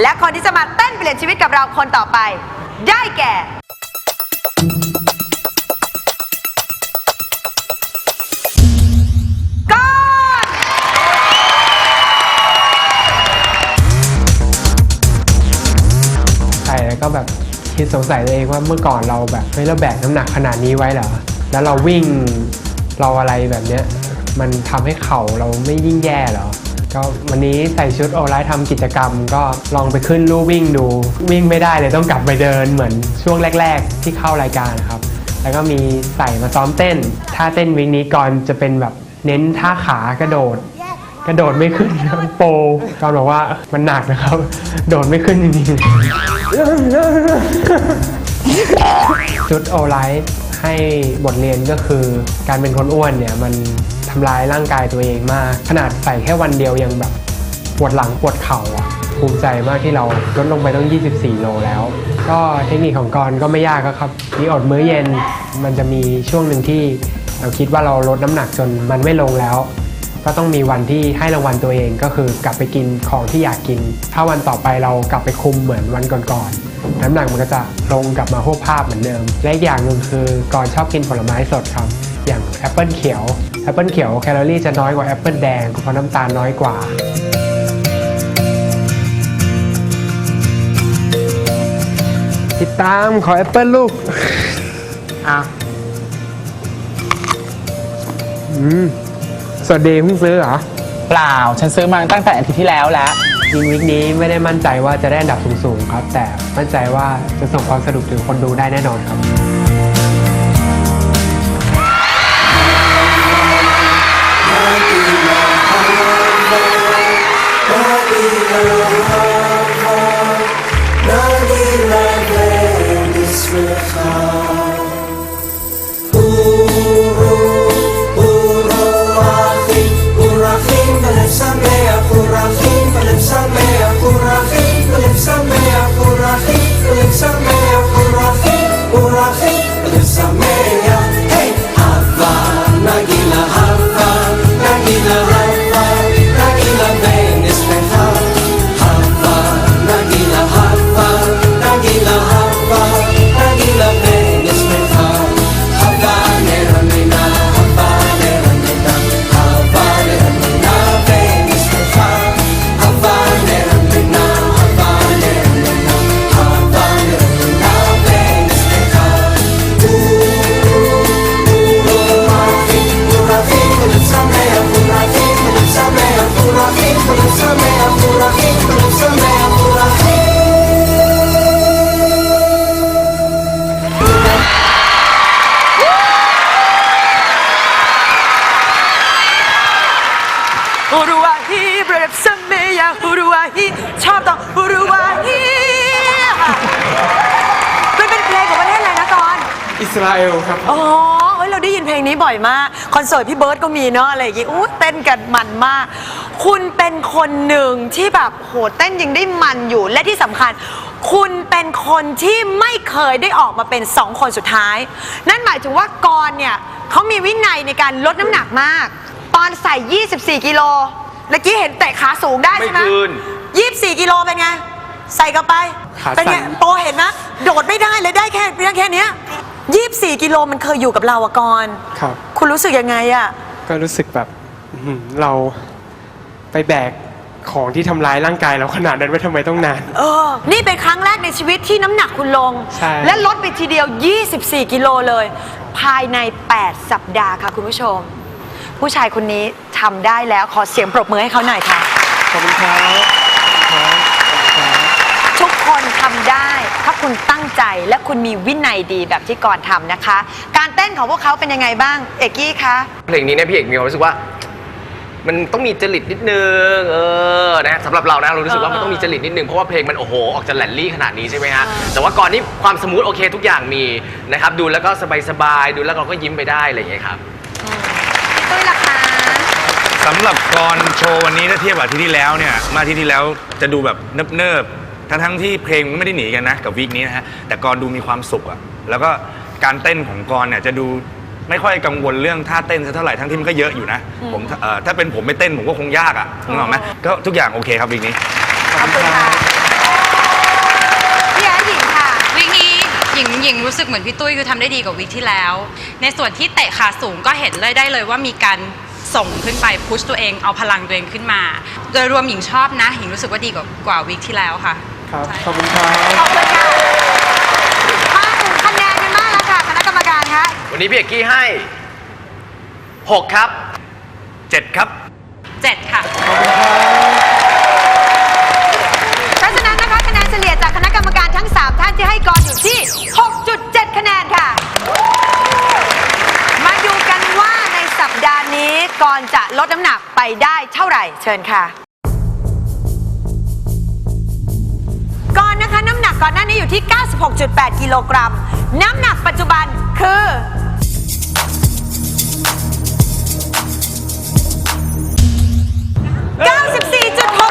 และคนที่จะมาเต้นเปลี่ยนชีวิตกับเราคนต่อไป ได้แก่ ก้อนใช่แล้วก็แบบคิดสงสัยตัวเองว่าเมื่อก่อนเราแบบเฮ้ยเราแบกน้ำหนักขนาดนี้ไว้เหรอ แล้วเราวิ่งเราอะไรแบบเนี้ยมันทำให้เข่าเราไม่ยิ่งแย่เหรอ ก็วันนี้ใส่ชุดโอไลท์ทำกิจกรรม ก็ลองไปขึ้นลู่วิ่งดู วิ่งไม่ได้เลยต้องกลับไปเดินเหมือนช่วงแรก ๆ ที่เข้ารายการครับ แล้วก็มีใส่มาซ้อมเต้นท่าเต้นวิ่งนี้ก่อนจะเป็นแบบเน้นท่าขากระโดด กระโดดไม่ขึ้นโปรก่อนบอกว่ามันหนักนะครับ โดดไม่ขึ้นจริงๆชุดโอไลท์ให้บทเรียนก็คือการเป็นคนอ้วนเนี่ยมัน ทำร้ายร่างกายตัวเองมาก ขนาดใส่แค่วันเดียวยังแบบปวดหลังปวดเข่าอะภูมิใจมากที่เราลดลงไปต้อง 24 โลแล้ว ก็เทคนิคของกรก็ไม่ยากครับมีอดมื้อเย็นมันจะมีช่วงหนึ่งที่เราคิดว่าเราลดน้ำหนักจนมันไม่ลงแล้ว ก็ต้องมีวันที่ให้รางวัลตัวเองก็คือกลับไปกินของที่อยากกิน ถ้าวันต่อไปเรากลับไปคุมเหมือนวันก่อนๆน้ำหนักมันก็จะลงกลับมาหวบภาพเหมือนเดิม และอีกอย่างหนึ่งคือก่อนชอบกินผลไม้สดครับ อย่างแอปเปิลเขียวแอปเปิลเขียวแคลอรี่จะน้อยกว่าแอปเปิลแดงเพราะน้ำตาลน้อยกว่าติดตามขอแอปเปิลลูกอะอืมสวัสดีเพิ่งซื้อเหรอ เปล่า ฉันซื้อมาตั้งแต่อาทิตย์ที่แล้วแล้ว ยิงวิกนี้ไม่ได้มั่นใจว่าจะได้อันดับสูงๆครับ แต่มั่นใจว่าจะส่งความสนุกถึงคนดูได้แน่นอนครับ สราเอลครับ อ๋อเฮ้ยเราได้ยินเพลงนี้บ่อยมาก คอนเสิร์ตพี่เบิร์ดก็มีเนาะอะไรอย่างงี้อู้เต้นกันมันมาก คุณเป็นคนหนึ่งที่แบบโหเต้นยังได้มันอยู่และที่สำคัญ คุณเป็นคนที่ไม่เคยได้ออกมาเป็นสองคนสุดท้าย นั่นหมายถึงว่ากรเนี่ยเขามีวินัยในการลดน้ำหนักมากตอนใส่ 24 กิโลเมื่อกี้เห็นเตะขาสูงได้ใช่ไหมไม่คืน24กิโลเป็นไง ใส่กลับไป ขาสั่น เป็นไงโปเห็นนะโดดไม่ได้เลยได้แค่เพียงแค่เนี้ย 24 กิโลมันเคยอยู่กับเราอะกรครับ คุณรู้สึกยังไงอะก็รู้สึกแบบอื้อหือเราไปแบกของที่ทำร้ายร่างกายเราขนาดนั้นไว้ทำไมต้องนาน เออ นี่เป็นครั้งแรกในชีวิตที่น้ำหนักคุณลง ใช่ และลดไปทีเดียว 24 กิโลเลย ภายใน 8 สัปดาห์ค่ะคุณผู้ชม ผู้ชายคนนี้ทำได้แล้วขอเสียงปรบมือให้เขาหน่อยค่ะ ขอบคุณครับครับขอบคุณครับ ทุกคนทำได้ ถ้า คุณตั้งใจและคุณมีวินัยดีแบบที่กรทำนะคะ การเต้นของพวกเขาเป็นยังไงบ้าง เอกกี้คะ เพลงนี้เนี่ยพี่เอกมีความรู้สึกว่า มันต้องมีจริตนิดนึงเออนะสำหรับเรานะเรารู้สึกว่ามันต้องมีจริตนิดนึงเพราะว่าเพลงมันโอ้โหออกจะแหลนลี่ขนาดนี้ใช่ไหมฮะแต่ว่าก่อนนี้ความสมูทโอเคทุกอย่างมีนะครับดูแล้วก็สบายๆดูแล้วเราก็ยิ้มไปได้อะไรอย่างเงี้ยครับ ตุ้ยล่ะคะ สำหรับกรโชว์วันนี้ถ้าเทียบกับอาที่ที่แล้วเนี่ยมาอาที่ที่แล้วจะดูแบบเนิบๆ ทั้งทั้งที่เพลงไม่ได้หนีกันนะกับวีคนี้นะฮะแต่กรดูมีความสุขอะแล้วก็การเต้นของกรเนี่ยจะดูไม่ค่อยกังวลเรื่องท่าเต้นสัเท่าไหร่ทั้งที่มันก็เยอะอยู่นะผมถ้าเป็นผมไม่เต้นผมก็คงยากอะถึกออกไหมก็ทุกอย่างโอเคครับวีคนี้ ขอบคุณค่ะพี่อดหญิงค่ะ วิกนี้หญิงหญิงรู้สึกเหมือนพี่ตุ้ยคือทำได้ดีกว่าวิกที่แล้ว ในส่วนที่เตะขาสูงก็เห็นเลยได้เลยว่ามีการส่งขึ้นไปพุชตัวเองเอาพลังตัวเองขึ้นมา โดยรวมหญิงชอบนะ หญิงรู้สึกว่าดีกว่ากว่าวิกที่แล้วค่ะ ครับขอบคุณครับขอบคุณค่ะมาถึงคะแนนกันมากแล้วค่ะคณะกรรมการคะวันนี้พี่เอกกี้ให้ 6 ครับเจ็ดครับ7ค่ะเพราะฉะนั้นนะคะคะแนนเฉลี่ยจากคณะกรรมการทั้ง 3 ท่านที่ให้กรอยู่ที่ 6.7 คะแนนค่ะ มาดูกันว่าในสัปดาห์นี้กรจะลดน้ำหนักไปได้เท่าไหร่ เชิญค่ะ ก่อนหน้านี้อยู่ที่ 96.8 กิโลกรัม น้ำหนักปัจจุบันคือ 94.6